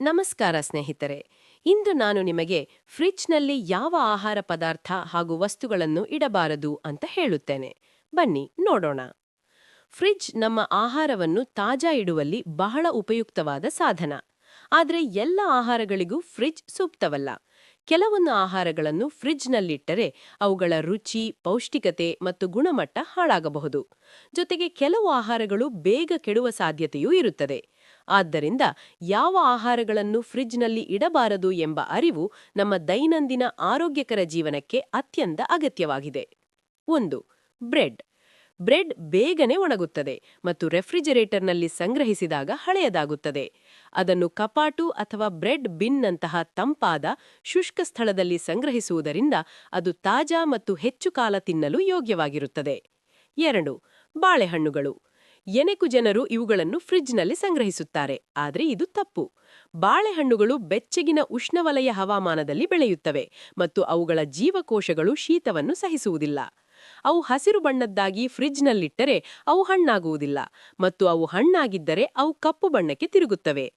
ನಮಸ್ಕಾರ ಸ್ನೇಹಿತರೆ. ಇಂದು ನಾನು ನಿಮಗೆ ಫ್ರಿಡ್ಜ್ನಲ್ಲಿ ಯಾವ ಆಹಾರ ಪದಾರ್ಥ ಹಾಗೂ ವಸ್ತುಗಳನ್ನು ಇಡಬಾರದು ಅಂತ ಹೇಳುತ್ತೇನೆ. ಬನ್ನಿ ನೋಡೋಣ. ಫ್ರಿಡ್ಜ್ ನಮ್ಮ ಆಹಾರವನ್ನು ತಾಜಾ ಇಡುವಲ್ಲಿ ಬಹಳ ಉಪಯುಕ್ತವಾದ ಸಾಧನ. ಆದರೆ ಎಲ್ಲ ಆಹಾರಗಳಿಗೂ ಫ್ರಿಡ್ಜ್ ಸೂಕ್ತವಲ್ಲ. ಕೆಲವೊಂದು ಆಹಾರಗಳನ್ನು ಫ್ರಿಡ್ಜ್ನಲ್ಲಿಟ್ಟರೆ ಅವುಗಳ ರುಚಿ, ಪೌಷ್ಟಿಕತೆ ಮತ್ತು ಗುಣಮಟ್ಟ ಹಾಳಾಗಬಹುದು. ಜೊತೆಗೆ ಕೆಲವು ಆಹಾರಗಳು ಬೇಗ ಕೆಡುವ ಸಾಧ್ಯತೆಯೂ ಇರುತ್ತದೆ. ಆದ್ದರಿಂದ ಯಾವ ಆಹಾರಗಳನ್ನು ಫ್ರಿಜ್ನಲ್ಲಿ ಇಡಬಾರದು ಎಂಬ ಅರಿವು ನಮ್ಮ ದೈನಂದಿನ ಆರೋಗ್ಯಕರ ಜೀವನಕ್ಕೆ ಅತ್ಯಂತ ಅಗತ್ಯವಾಗಿದೆ. ಒಂದು, ಬ್ರೆಡ್. ಬ್ರೆಡ್ ಬೇಗನೆ ಒಣಗುತ್ತದೆ ಮತ್ತು ರೆಫ್ರಿಜರೇಟರ್ನಲ್ಲಿ ಸಂಗ್ರಹಿಸಿದಾಗ ಹಳೆಯದಾಗುತ್ತದೆ. ಅದನ್ನು ಕಪಾಟು ಅಥವಾ ಬ್ರೆಡ್ ಬಿನ್ನಂತಹ ತಂಪಾದ, ಶುಷ್ಕ ಸ್ಥಳದಲ್ಲಿ ಸಂಗ್ರಹಿಸುವುದರಿಂದ ಅದು ತಾಜಾ ಮತ್ತು ಹೆಚ್ಚು ಕಾಲ ತಿನ್ನಲು ಯೋಗ್ಯವಾಗಿರುತ್ತದೆ. ಎರಡು, ಬಾಳೆಹಣ್ಣುಗಳು. ಎನೆಕು ಜನರು ಇವುಗಳನ್ನು ಫ್ರಿಜ್ನಲ್ಲಿ ಸಂಗ್ರಹಿಸುತ್ತಾರೆ. ಆದರೆ ಇದು ತಪ್ಪು. ಬಾಳೆಹಣ್ಣುಗಳು ಬೆಚ್ಚಗಿನ ಉಷ್ಣವಲಯ ಹವಾಮಾನದಲ್ಲಿ ಬೆಳೆಯುತ್ತವೆ ಮತ್ತು ಅವುಗಳ ಜೀವಕೋಶಗಳು ಶೀತವನ್ನು ಸಹಿಸುವುದಿಲ್ಲ. ಅವು ಹಸಿರು ಬಣ್ಣದ್ದಾಗಿ ಫ್ರಿಜ್ನಲ್ಲಿಟ್ಟರೆ ಅವು ಹಣ್ಣಾಗುವುದಿಲ್ಲ ಮತ್ತು ಅವು ಹಣ್ಣಾಗಿದ್ದರೆ ಅವು ಕಪ್ಪು ಬಣ್ಣಕ್ಕೆ ತಿರುಗುತ್ತವೆ.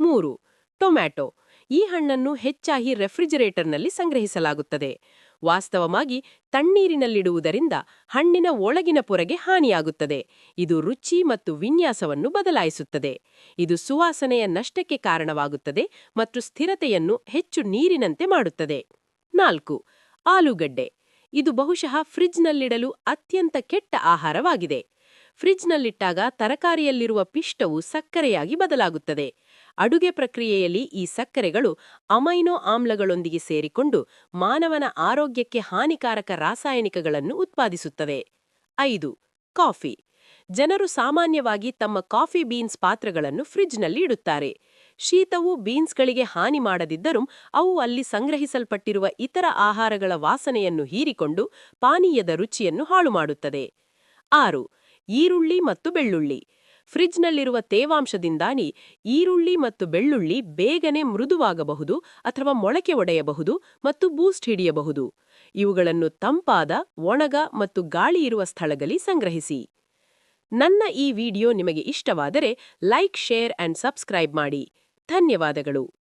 ಮೂರು, ಟೊಮ್ಯಾಟೊ. ಈ ಹಣ್ಣನ್ನು ಹೆಚ್ಚಾಗಿ ರೆಫ್ರಿಜರೇಟರ್ನಲ್ಲಿ ಸಂಗ್ರಹಿಸಲಾಗುತ್ತದೆ. ವಾಸ್ತವವಾಗಿ ತಣ್ಣೀರಿನಲ್ಲಿಡುವುದರಿಂದ ಹಣ್ಣಿನ ಒಳಗಿನ ಪೊರೆಗೆ ಹಾನಿಯಾಗುತ್ತದೆ. ಇದು ರುಚಿ ಮತ್ತು ವಿನ್ಯಾಸವನ್ನು ಬದಲಾಯಿಸುತ್ತದೆ. ಇದು ಸುವಾಸನೆಯ ನಷ್ಟಕ್ಕೆ ಕಾರಣವಾಗುತ್ತದೆ ಮತ್ತು ಸ್ಥಿರತೆಯನ್ನು ಹೆಚ್ಚು ನೀರಿನಂತೆ ಮಾಡುತ್ತದೆ. ನಾಲ್ಕು, ಆಲೂಗಡ್ಡೆ. ಇದು ಬಹುಶಃ ಫ್ರಿಜ್ನಲ್ಲಿಡಲು ಅತ್ಯಂತ ಕೆಟ್ಟ ಆಹಾರವಾಗಿದೆ. ಫ್ರಿಜ್ನಲ್ಲಿಟ್ಟಾಗ ತರಕಾರಿಯಲ್ಲಿರುವ ಪಿಷ್ಟವು ಸಕ್ಕರೆಯಾಗಿ ಬದಲಾಗುತ್ತದೆ. ಅಡುಗೆ ಪ್ರಕ್ರಿಯೆಯಲ್ಲಿ ಈ ಸಕ್ಕರೆಗಳು ಅಮೈನೋ ಆಮ್ಲಗಳೊಂದಿಗೆ ಸೇರಿಕೊಂಡು ಮಾನವನ ಆರೋಗ್ಯಕ್ಕೆ ಹಾನಿಕಾರಕ ರಾಸಾಯನಿಕಗಳನ್ನು ಉತ್ಪಾದಿಸುತ್ತವೆ. ಐದು, ಕಾಫಿ. ಜನರು ಸಾಮಾನ್ಯವಾಗಿ ತಮ್ಮ ಕಾಫಿ ಬೀನ್ಸ್ ಪಾತ್ರಗಳನ್ನು ಫ್ರಿಜ್ನಲ್ಲಿ ಇಡುತ್ತಾರೆ. ಶೀತವು ಬೀನ್ಸ್ಗಳಿಗೆ ಹಾನಿ ಮಾಡದಿದ್ದರೂ ಅವು ಅಲ್ಲಿ ಸಂಗ್ರಹಿಸಲ್ಪಟ್ಟಿರುವ ಇತರ ಆಹಾರಗಳ ವಾಸನೆಯನ್ನು ಹೀರಿಕೊಂಡು ಪಾನೀಯದ ರುಚಿಯನ್ನು ಹಾಳುಮಾಡುತ್ತದೆ. ಆರು, ಈರುಳ್ಳಿ ಮತ್ತು ಬೆಳ್ಳುಳ್ಳಿ. ಫ್ರಿಡ್ಜ್ನಲ್ಲಿರುವ ತೇವಾಂಶದಿಂದಾಗಿ ಈರುಳ್ಳಿ ಮತ್ತು ಬೆಳ್ಳುಳ್ಳಿ ಬೇಗನೆ ಮೃದುವಾಗಬಹುದು ಅಥವಾ ಮೊಳಕೆ ಒಡೆಯಬಹುದು ಮತ್ತು ಬೂಸ್ಟ್ ಹಿಡಿಯಬಹುದು. ಇವುಗಳನ್ನು ತಂಪಾದ, ಒಣಗ ಮತ್ತು ಗಾಳಿ ಇರುವ ಸ್ಥಳದಲ್ಲಿ ಸಂಗ್ರಹಿಸಿ. ನನ್ನ ಈ ವಿಡಿಯೋ ನಿಮಗೆ ಇಷ್ಟವಾದರೆ ಲೈಕ್, ಶೇರ್ ಅಂಡ್ ಸಬ್ಸ್ಕ್ರೈಬ್ ಮಾಡಿ. ಧನ್ಯವಾದಗಳು.